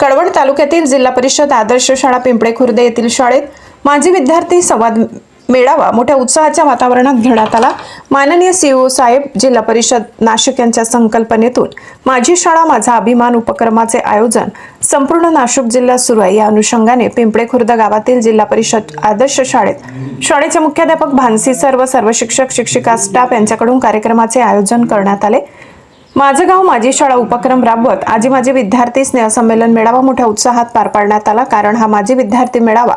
कळवण तालुक्यातील जिल्हा परिषद आदर्श शाळा पिंपळे खुर्द येथील शाळेत माजी विद्यार्थी संवाद मेळावा मोठ्या उत्साहाच्या वातावरणात घेण्यात आला. माननीय सीओ साहेब जिल्हा परिषद नाशिक यांच्या संकल्पनेतून माझी शाळा माझा अभिमान उपक्रमाचे आयोजन संपूर्ण नाशिक जिल्ह्यात सुरू आहे. या अनुषंगाने पिंपळे खुर्द गावातील जिल्हा परिषद आदर्श शाळेत शाळेचे मुख्याध्यापक भानसी सर व सर्व शिक्षक शिक्षिका स्टाफ यांच्याकडून कार्यक्रमाचे आयोजन करण्यात आले. माझं गाव माझी शाळा उपक्रम राबवत आजी माझे विद्यार्थी स्नेहसंमेलन मेळावा मोठ्या उत्साहात पार पाडण्यात आला. कारण हा माझी विद्यार्थी मेळावा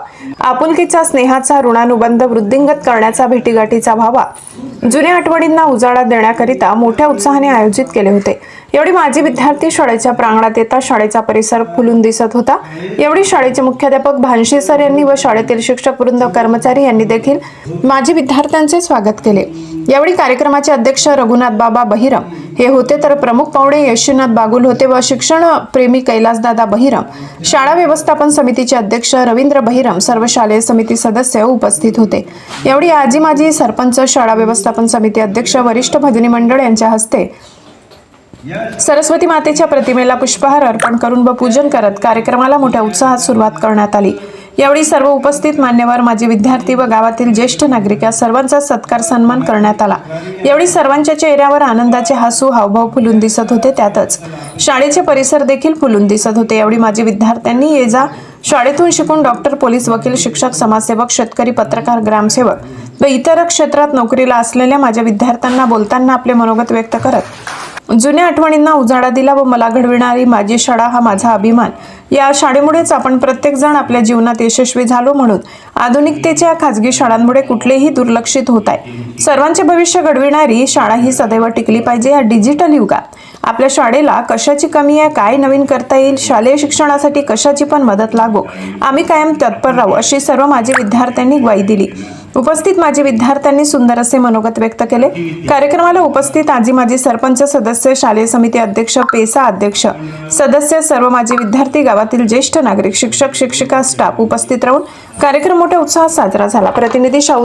आपुलकीचा स्नेहाचा ऋणानुबंध वृद्धिंगत करण्याचा भेटीगाठीचा व्हावा जुन्या आठवणींना उजाळा देण्याकरिता मोठ्या उत्साहाने आयोजित केले होते. एवढी माझी विद्यार्थी शाळेच्या प्रांगणात येता शाळेचा परिसर फुलून दिसत होता. एवढी शाळेचे मुख्याध्यापक भानशी सर यांनी व शाळेतील शिक्षक वृंद कर्मचारी यांनी देखील माझी विद्यार्थ्यांचे स्वागत केले. यावेळी कार्यक्रमाचे अध्यक्ष रघुनाथ बाबा बहिरम. हे होते तर प्रमुख पाहुणे यशुनाथ बागुल होते व शिक्षण प्रेमी कैलासदादा बहिरम. शाळा व्यवस्थापन समितीचे अध्यक्ष रवींद्र बहिरम सर्व शालेय समिती सदस्य उपस्थित होते. यावेळी आजी माजी सरपंच शाळा व्यवस्थापन समिती अध्यक्ष वरिष्ठ भजनी मंडळ यांच्या हस्ते सरस्वती मातेच्या प्रतिमेला पुष्पहार अर्पण करून व पूजन करत कार्यक्रमाला मोठ्या उत्साहात सुरुवात करण्यात आली. यावेळी सर्व उपस्थित मान्यवर माजी विद्यार्थी व गावातील ज्येष्ठ नागरिक या सर्वांचा सत्कार सन्मान करण्यात आला. यावेळी सर्वांच्या चेहऱ्यावर आनंदाचे हसू हावभाव फुलून दिसत होते त्यातच शाळेचे परिसर देखील फुलून दिसत होते. यावेळी माजी विद्यार्थ्यांनी ये जा शाळेतून शिकून डॉक्टर पोलीस वकील शिक्षक समाजसेवक शेतकरी पत्रकार ग्रामसेवक व इतर क्षेत्रात नोकरीला असलेल्या माझ्या विद्यार्थ्यांना बोलताना आपले मनोगत व्यक्त करत जुन्या आठवणींना उजाळा दिला व मला घडविणारी माझी शाळा हा माझा अभिमान. या शाळेमुळेच आपण प्रत्येक जण आपल्या जीवनात यशस्वी झालो म्हणून आधुनिकतेच्या खाजगी शाळांमुळे कुठलेही दुर्लक्षित होत आहे. सर्वांचे भविष्य घडविणारी शाळा ही सदैव टिकली पाहिजे या डिजिटल युगात. आपल्या शाळेला कशाची कमी आहे काय नवीन करता येईल शालेय शिक्षणासाठी कशाची पण मदत लागो. आम्ही कायम तत्पर राहू अशी सर्व माझी विद्यार्थ्यांनी ग्वाही दिली. उपस्थित माजी विद्यार्थ्यांनी सुंदर असे मनोगत व्यक्त केले. कार्यक्रमाला उपस्थित आजी माजी सरपंच सदस्य शालेय समिती अध्यक्ष पेसा अध्यक्ष सदस्य सर्व माझे विद्यार्थी गावातील ज्येष्ठ नागरिक शिक्षक शिक्षिका स्टाफ उपस्थित राहून कार्यक्रम मोठ्या उत्साहात साजरा झाला. प्रतिनिधी शाहू